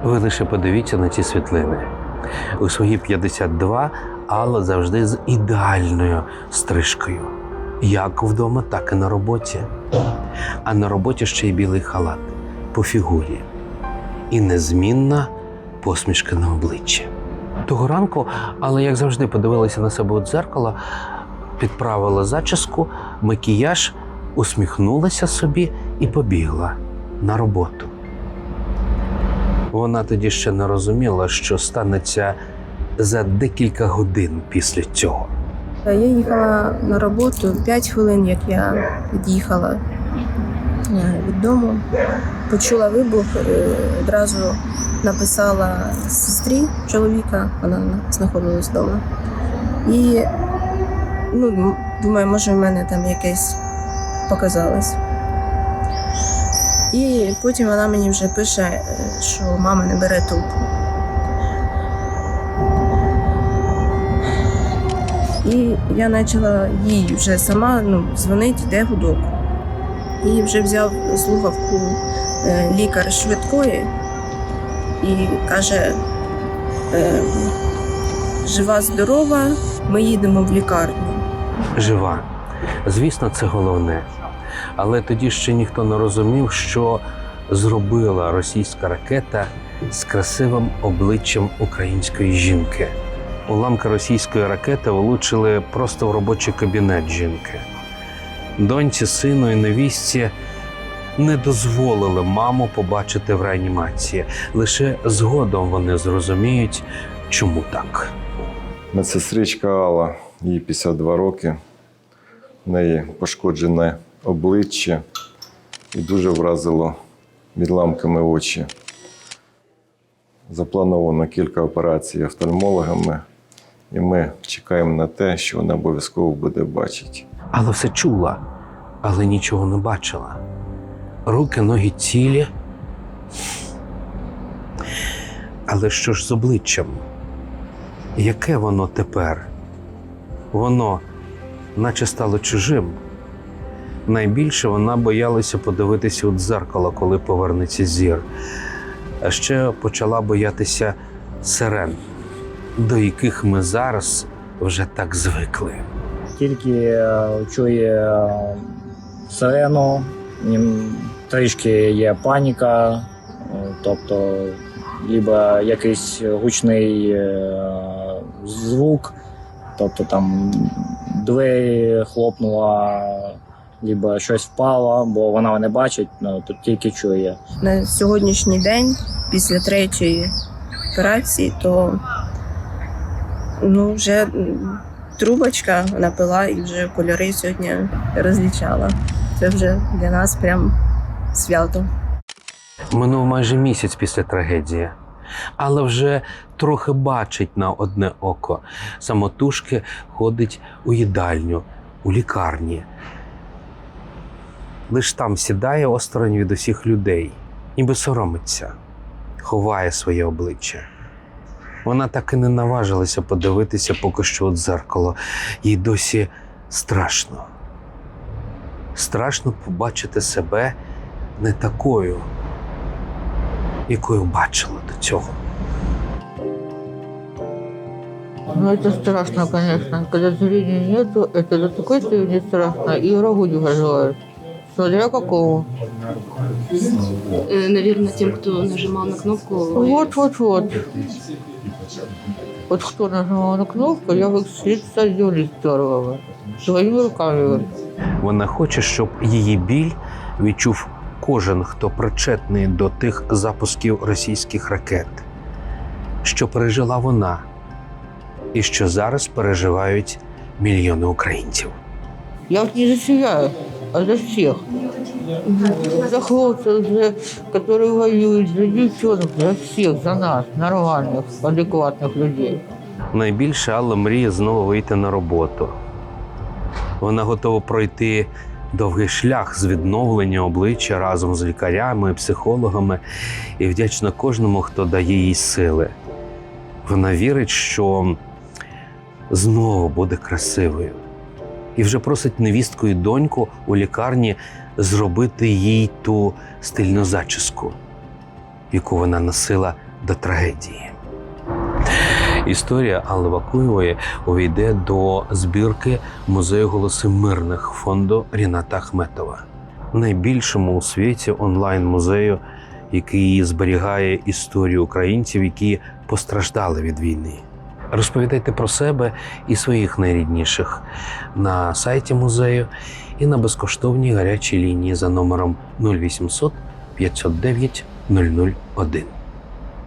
Ви лише подивіться на ці світлини. У свої 52 Алла завжди з ідеальною стрижкою. Як вдома, так і на роботі. А на роботі ще й білий халат по фігурі. І незмінна посмішка на обличчі. Того ранку, але як завжди, подивилася на себе у дзеркало, підправила зачіску, макіяж, усміхнулася собі і побігла на роботу. Вона тоді ще не розуміла, що станеться за декілька годин після цього. Я їхала на роботу 5 хвилин, як я від'їхала е, від дому. Почула вибух, е, одразу написала сестрі чоловіка, вона знаходилась вдома. І ну, думаю, може, в мене там якесь показалось. І потім вона мені вже пише, е, що мама не бере трубку. І я почала їй вже сама ну, дзвонити, де гудок. І вже взяв слухавку е, лікар швидкої і каже: е, жива, здорова, ми їдемо в лікарню. Жива. Звісно, це головне. Але тоді ще ніхто не розумів, що зробила російська ракета з красивим обличчям української жінки. Уламки російської ракети влучили просто в робочий кабінет жінки. Доньці, сину і невістці не дозволили маму побачити в реанімації. Лише згодом вони зрозуміють, чому так. Медсестричка Алла, їй 52 роки. В неї пошкоджене обличчя і дуже вразило відламками очі. Заплановано кілька операцій офтальмологами, і ми чекаємо на те, що вона обов'язково буде бачити. Але все чула, але нічого не бачила. Руки, ноги цілі. Але що ж з обличчям? Яке воно тепер? Воно, наче стало чужим. Найбільше вона боялася подивитися у дзеркало, коли повернеться зір. А ще почала боятися сирен, до яких ми зараз вже так звикли. тільки е, чує е, сирену, трішки є паніка, е, тобто либо якийсь гучний звук, тобто там двері хлопнула, либо щось впало, бо вона не бачить, ну, тут тільки чує. На сьогоднішній день, після третьої операції, то ну, вже трубочка вона пила і вже кольори сьогодні розлічала. Це вже для нас прям свято. Минув майже місяць після трагедії, але вже трохи бачить на одне око. Самотужки ходить у їдальню, у лікарні. Лиш там сідає осторонь від усіх людей, ніби соромиться, ховає своє обличчя. Вона так і не наважилася подивитися поки що у дзеркало. Їй досі страшно. Страшно побачити себе не такою, якою бачила до цього. Ну, это страшно, конечно. Когда зрения нету, это до такой степени страшно. И врагу не желаю. Смотря какого. Э, Наверное, тем, кто нажимал на кнопку. Вот, вот, вот. Вот кто нажимал на кнопку, я бы с лица не здорово. Своими руками. вот. Вона хоче, щоб її біль відчув кожен, хто причетний до тих запусків російських ракет, що пережила вона, і що зараз переживають мільйони українців. Я вот не за себя, а за всех. За хлопцев, за, которые воюют, за девчонок, за всех, за нас, нормальных, адекватных людей. Найбільше Алла мріє знову вийти на роботу. Вона готова пройти довгий шлях з відновлення обличчя разом з лікарями, психологами і вдячна кожному, хто дає їй сили. Вона вірить, що знову буде красивою. І вже просить невістку і доньку у лікарні зробити їй ту стильну зачіску. яку вона носила до трагедії. Історія Алли Вакуєвої увійде до збірки музею голоси мирних фонду Ріната Ахметова, найбільшому у світі онлайн-музею, який зберігає історію українців, які постраждали від війни. Розповідайте про себе і своїх найрідніших на сайті музею і на безкоштовній гарячій лінії за номером 0800 509 001.